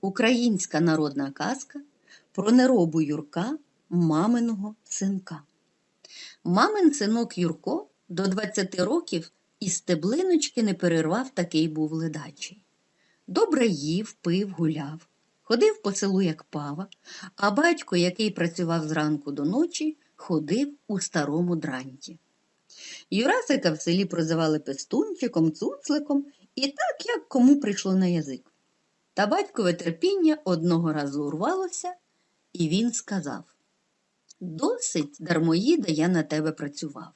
Українська народна казка про неробу Юрка, маминого синка. Мамин синок Юрко до 20 років із стеблиночки не перервав такий був ледачий. Добре їв, пив, гуляв, ходив по селу, як пава, а батько, який працював зранку до ночі, ходив у старому дранті. Юрасика в селі прозивали пестунчиком, цуцликом і так, як кому прийшло на язик. Та батькове терпіння одного разу урвалося, і він сказав Досить, дармоїда, я на тебе працював.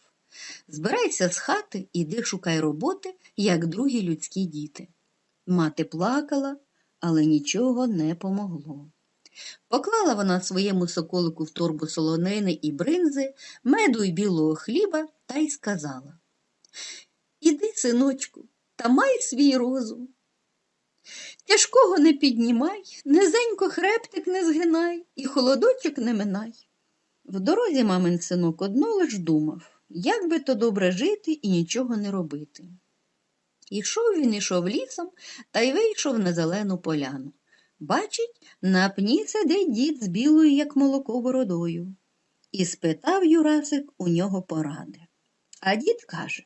Збирайся з хати, іди шукай роботи, як другі людські діти. Мати плакала, але нічого не помогло. Поклала вона своєму соколику в торбу солонини і бринзи, меду й білого хліба та й сказала Іди, синочку, та май свій розум. Тяжкого не піднімай, низенько хребтик не згинай і холодочок не минай. В дорозі мамин синок одно лиш думав, як би то добре жити і нічого не робити. Ішов він ішов лісом та й вийшов на зелену поляну. Бачить, на пні сидить дід з білою, як молоко бородою. І спитав Юрасик у нього поради. А дід каже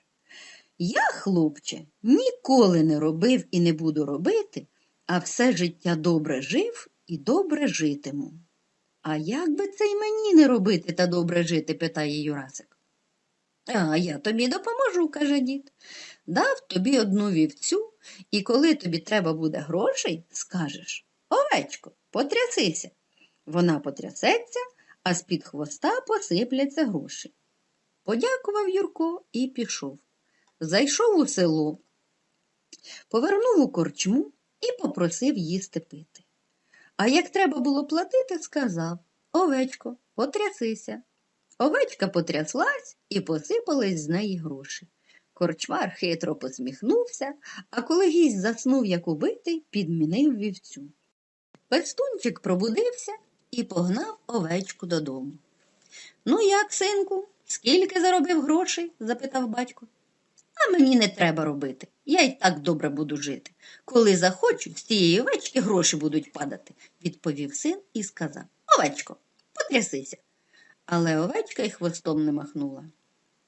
Я, хлопче, ніколи не робив і не буду робити, а все життя добре жив і добре житиму. А як би це й мені не робити та добре жити? питає Юрасик. А я тобі допоможу, каже дід. Дав тобі одну вівцю, і коли тобі треба буде грошей, скажеш Овечко, потрясися. Вона потрясеться, а з-під хвоста посипляться гроші. Подякував Юрко і пішов. Зайшов у село, повернув у корчму і попросив їсти пити. А як треба було платити, сказав Овечко, потрясися. Овечка потряслась і посипались з неї гроші. Корчмар хитро посміхнувся, а коли гість заснув, як убитий, підмінив вівцю. Пестунчик пробудився і погнав овечку додому. Ну, як, синку, скільки заробив грошей? запитав батько. А мені не треба робити. Я й так добре буду жити. Коли захочу, з тієї овечки гроші будуть падати, відповів син і сказав Овечко, потрясися. Але овечка й хвостом не махнула.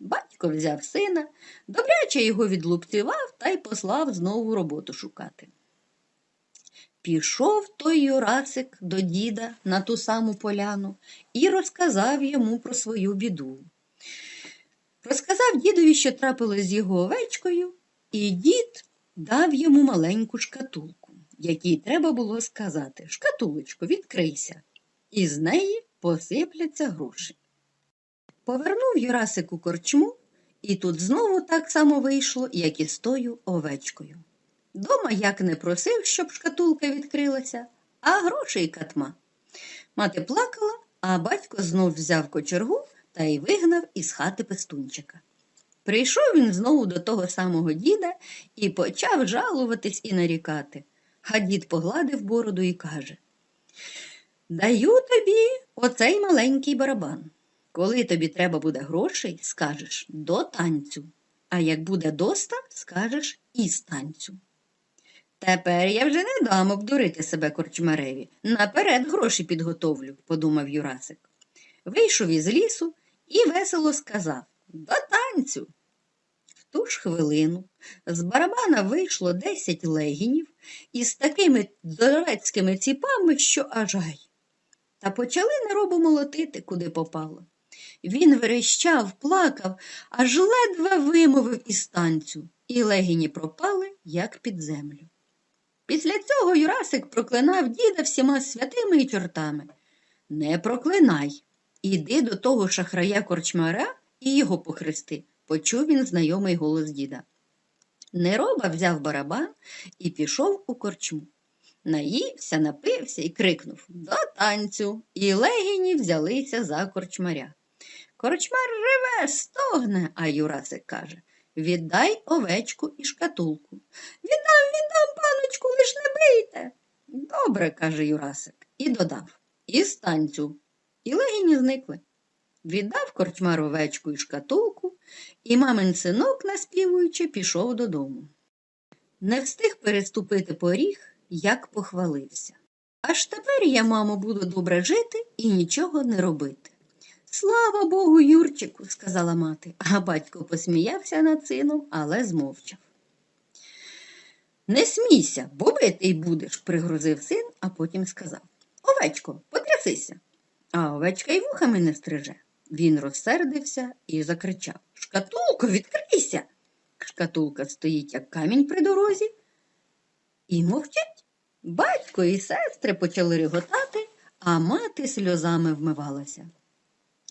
Батько взяв сина, добряче його відлупцював та й послав знову роботу шукати. Пішов той Юрасик до діда на ту саму поляну і розказав йому про свою біду. Розказав дідові, що трапилось з його овечкою, і дід дав йому маленьку шкатулку, якій треба було сказати Шкатулочко, відкрийся, і з неї посипляться гроші. Повернув Юрасик у корчму, і тут знову так само вийшло, як і з тою овечкою. Дома як не просив, щоб шкатулка відкрилася, а грошей катма. Мати плакала, а батько знов взяв кочергу та й вигнав із хати пестунчика. Прийшов він знову до того самого діда і почав жалуватись і нарікати. А дід погладив бороду і каже Даю тобі оцей маленький барабан. Коли тобі треба буде грошей, скажеш до танцю, а як буде доста, скажеш із танцю. Тепер я вже не дам обдурити себе корчмареві. Наперед гроші підготовлю, подумав Юрасик. Вийшов із лісу і весело сказав До танцю. В ту ж хвилину з барабана вийшло десять легінів із такими здоровецькими ціпами, що аж гай. Та почали неробу молотити, куди попало. Він верещав, плакав, аж ледве вимовив із танцю, і легіні пропали, як під землю. Після цього Юрасик проклинав діда всіма святими і чортами. Не проклинай. Іди до того шахрая корчмара і його похрести, почув він знайомий голос діда. Нероба взяв барабан і пішов у корчму. Наївся, напився і крикнув До танцю. І легіні взялися за корчмаря. Корчмар реве, стогне, а Юрасик каже Віддай овечку і шкатулку. Віддам, віддам, паночку, лиш не бийте. Добре, каже Юрасик, і додав І станцю. І легіні зникли. Віддав корчмар овечку і шкатулку, і мамин синок, наспівуючи, пішов додому. Не встиг переступити поріг, як похвалився. Аж тепер я, мамо, буду добре жити і нічого не робити. Слава Богу, Юрчику, сказала мати, а батько посміявся над сином, але змовчав. Не смійся, бо битий будеш, пригрозив син, а потім сказав Овечко, потрясися. А овечка й вухами не стриже. Він розсердився і закричав Шкатулко, відкрийся. Шкатулка стоїть, як камінь при дорозі, і мовчить. Батько і сестри почали реготати, а мати сльозами вмивалася.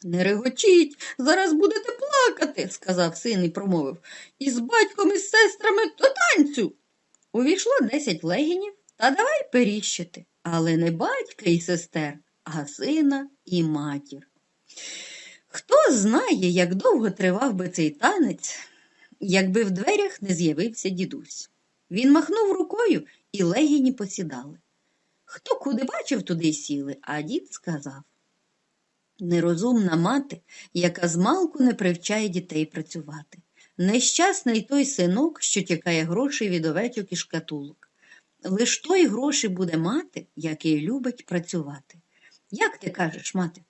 Не регочіть, зараз будете плакати, сказав син і промовив. Із батьком і з сестрами до танцю. Увійшло десять легінів та давай періщити, але не батька і сестер, а сина і матір. Хто знає, як довго тривав би цей танець, якби в дверях не з'явився дідусь. Він махнув рукою, і легіні посідали. Хто куди бачив, туди й сіли, а дід сказав Нерозумна мати, яка змалку не привчає дітей працювати. Нещасний той синок, що тікає грошей від овечок і шкатулок. Лиш той гроші буде мати, який любить працювати. Як ти кажеш, мати?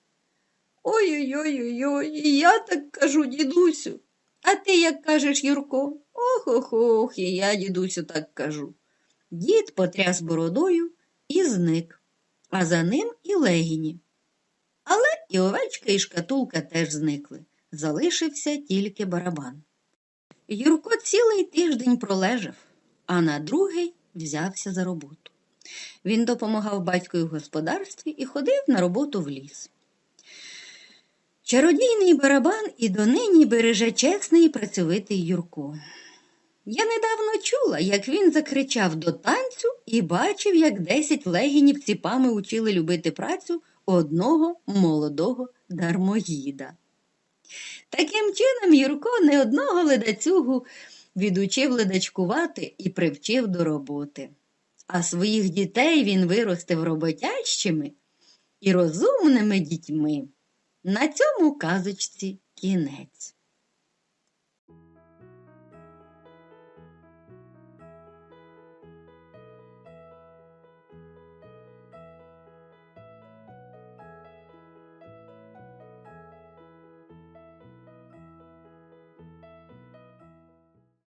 Ой-ой-ой, я так кажу, дідусю. А ти як кажеш, Юрко? Ох-ох-ох, і я, дідусю, так кажу. Дід потряс бородою і зник, а за ним і легіні. Але і овечка, і шкатулка теж зникли. Залишився тільки барабан. Юрко цілий тиждень пролежав, а на другий взявся за роботу. Він допомагав батькові в господарстві і ходив на роботу в ліс. Чародійний барабан і донині береже чесний і працьовитий Юрко. Я недавно чула, як він закричав до танцю і бачив, як десять легінів ціпами учили любити працю одного молодого дармоїда. Таким чином, Юрко не одного ледацюгу відучив ледачкувати і привчив до роботи, а своїх дітей він виростив роботящими і розумними дітьми. На цьому казочці кінець.